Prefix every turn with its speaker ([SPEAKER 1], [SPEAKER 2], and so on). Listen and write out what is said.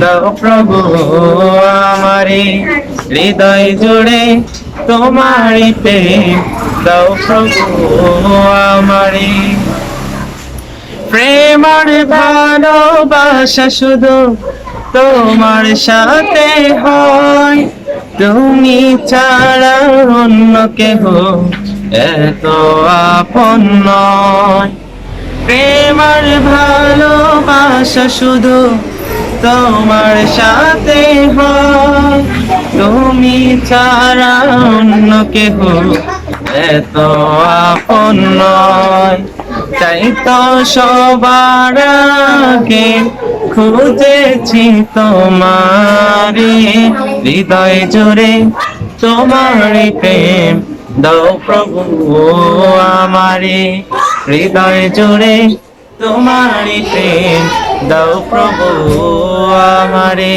[SPEAKER 1] দাও প্রভু আমারে, হৃদয় জুড়ে প্রেম। দাও প্রভু আমারে। প্রেম আর ভালোবাসা শুধু তোমার সাথে হয়। তুমি ছাড়া অন্য কেহ এত আপন নয়। প্রেম আর ভালোবাসা শুধু তোমার সাথে হয়। তুমি ছাড়া অন্য কেহ এত আপন নয়। তাই তো সবার আগে খুঁজেছি তোমারে হৃদয় জোরে তোমার প্রেম দাও প্রভু আমারে হৃদয় জোরে তোমার প্রেম দাও প্রভু আমারে